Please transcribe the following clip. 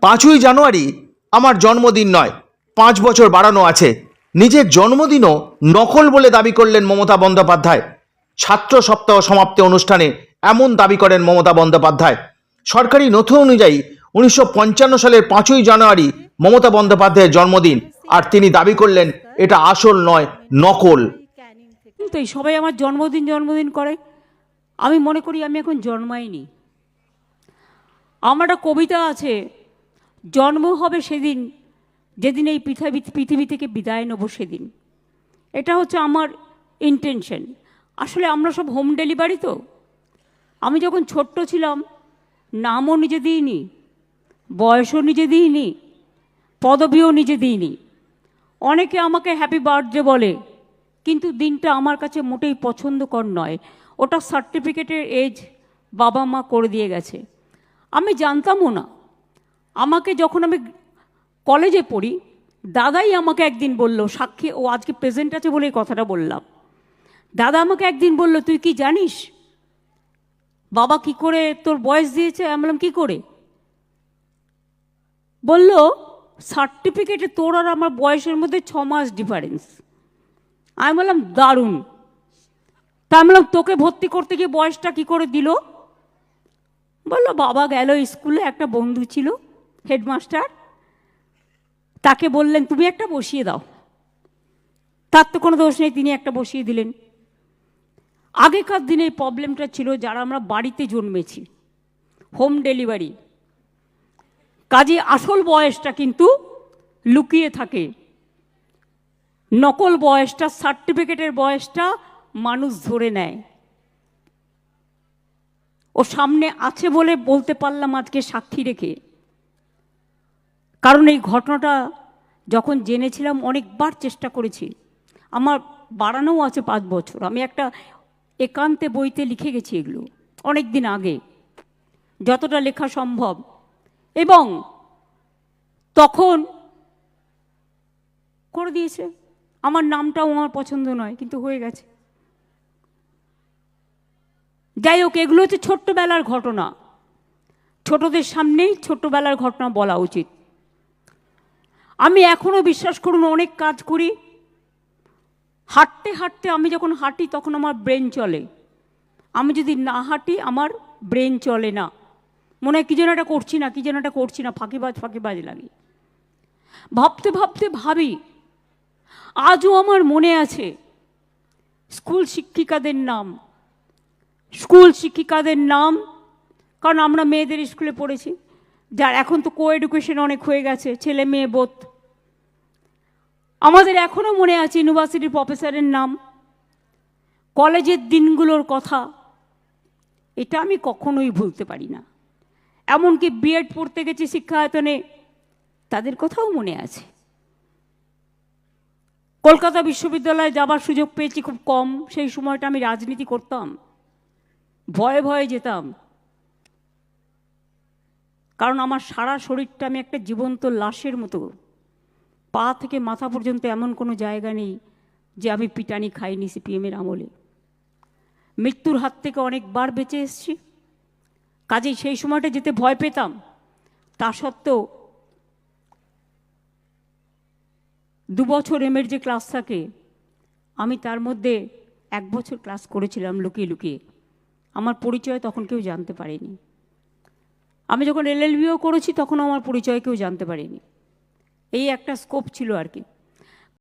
পাঁচই জানুয়ারি আমার জন্মদিন নয়। পাঁচ বছর বাড়ানো আছে। নিজের জন্মদিনও নকল বলে দাবি করলেন মমতা বন্দ্যোপাধ্যায়। ছাত্র সপ্তাহ সমাপ্তি অনুষ্ঠানে এমন দাবি করেন মমতা বন্দ্যোপাধ্যায়। সরকারি নথি অনুযায়ী উনিশশো পঞ্চান্ন সালের পাঁচই জানুয়ারি মমতা বন্দ্যোপাধ্যায়ের জন্মদিন। আর তিনি দাবি করলেন, এটা আসল নয়, নকল। তো সবাই আমার জন্মদিন জন্মদিন করে। আমি মনে করি আমি এখন জন্মাইনি। আমার একটা কবিতা আছে, জন্ম হবে সেদিন, যেদিন এই পৃথিবী পৃথিবী থেকে বিদায় নেব সেদিন। এটা হচ্ছে আমার ইন্টেনশন আসলে আমরা সব হোম ডেলিভারি তো। আমি যখন ছোট্ট ছিলাম, নামও নিজে দিইনি, বয়সও নিজে দিইনি, পদবিও নিজে দিইনি। অনেকে আমাকে হ্যাপি বার্থডে বলে, কিন্তু দিনটা আমার কাছে মোটেই পছন্দকর নয়। ওটা সার্টিফিকেটের এজ বাবা মা করে দিয়ে গেছে। আমি জানতামও না। আমাকে যখন আমি কলেজে পড়ি, দাদাই আমাকে একদিন বলল, সাক্ষী, ও আজকে প্রেজেন্ট আছে বলে এই কথাটা বললাম। দাদা আমাকে একদিন বলল, তুই কি জানিস? বাবা কি করে তোর বয়স দিয়েছে? আমি বললাম, কী করে? বলল সার্টিফিকেটে তোর আর আমার বয়সের মধ্যে ছ মাস ডিফারেন্স আমি বললাম, দারুণ। তা আমি বললাম, তোকে ভর্তি করতে গিয়ে বয়সটা কি করে দিল? বলল, বাবা গেল স্কুলে, একটা বন্ধু ছিল, হেডমাস্টার। তাকে বললেন, তুমি একটা বসিয়ে দাও। তার তো কোনো দোষ নেই, তিনি একটা বসিয়ে দিলেন। আগেকার দিনে এই প্রবলেমটা ছিল, যারা আমরা বাড়িতে জন্মেছি, হোম ডেলিভারি। কাজে আসল বয়সটা কিন্তু লুকিয়ে থাকে। নকল বয়সটা, সার্টিফিকেটের বয়সটা মানুষ ধরে নেয়। ও সামনে আছে বলে বলতে পারলাম আজকে সাক্ষী রেখে। কারণ এই ঘটনাটা যখন জেনেছিলাম অনেকবার চেষ্টা করেছি। আমার বাড়ানোও আছে পাঁচ বছর। আমি একটা একান্তে বইতে লিখে গেছি এগুলো অনেক দিন আগে। যতটা লেখা সম্ভব। এবং তখন করে দিয়েছে। আমার নামটাও আমার পছন্দ নয়, কিন্তু হয়ে গেছে। যাই হোক, এগুলো হচ্ছে ছোট্টবেলার ঘটনা। ছোটদের সামনেই ছোট্টবেলার ঘটনা বলা উচিত। আমি এখনও বিশ্বাস করুন, অনেক কাজ করি। হাঁটতে হাঁটতে আমি যখন হাঁটি, তখন আমার ব্রেন চলে। আমি যদি না হাঁটি, আমার ব্রেন চলে না। মনে হয় কী যেন একটা করছি না, কী যেন একটা করছি না, ফাঁকিবাজ ফাঁকিবাজ লাগে। ভাবতে ভাবতে ভাবি, আজও আমার মনে আছে, স্কুল শিক্ষিকাদের নাম। স্কুল শিক্ষিকাদের নাম, কারণ আমরা মেয়েদের স্কুলে পড়েছি। যার এখন তো কো এডুকেশন অনেক হয়ে গেছে, ছেলে মেয়ে বোধ আমাদের এখনও মনে আছে ইউনিভার্সিটির প্রফেসরের নাম। কলেজের দিনগুলোর কথা। এটা আমি কখনোই ভুলতে পারি না। এমনকি বিএড পড়তে গেছি শিক্ষায়তনে, তাদের কথাও মনে আছে। কলকাতা বিশ্ববিদ্যালয়ে যাবার সুযোগ পেয়েছি খুব কম। সেই সময়টা আমি রাজনীতি করতাম। ভয়ে ভয়ে যেতাম। কারণ আমার সারা শরীরটা আমি একটা জীবন্ত লাশের মতো। পা থেকে মাথা পর্যন্ত এমন কোনো জায়গা নেই যে আমি পিটানি খাইনি সিপিএমের আমলে। মৃত্যুর হাত থেকে অনেকবার বেঁচে এসছি। কাজেই সেই সময়টা যেতে ভয় পেতাম। তা সত্ত্বেও দু বছর এমের যে ক্লাস থাকে, আমি তার মধ্যে এক বছর ক্লাস করেছিলাম লুকিয়ে লুকিয়ে। আমার পরিচয় তখন কেউ জানতে পারেনি। আমি যখন এলএলবিও করেছি তখন আমার পরিচয় কেউ জানতে পারেনি। এই একটা স্কোপ ছিল আর কি।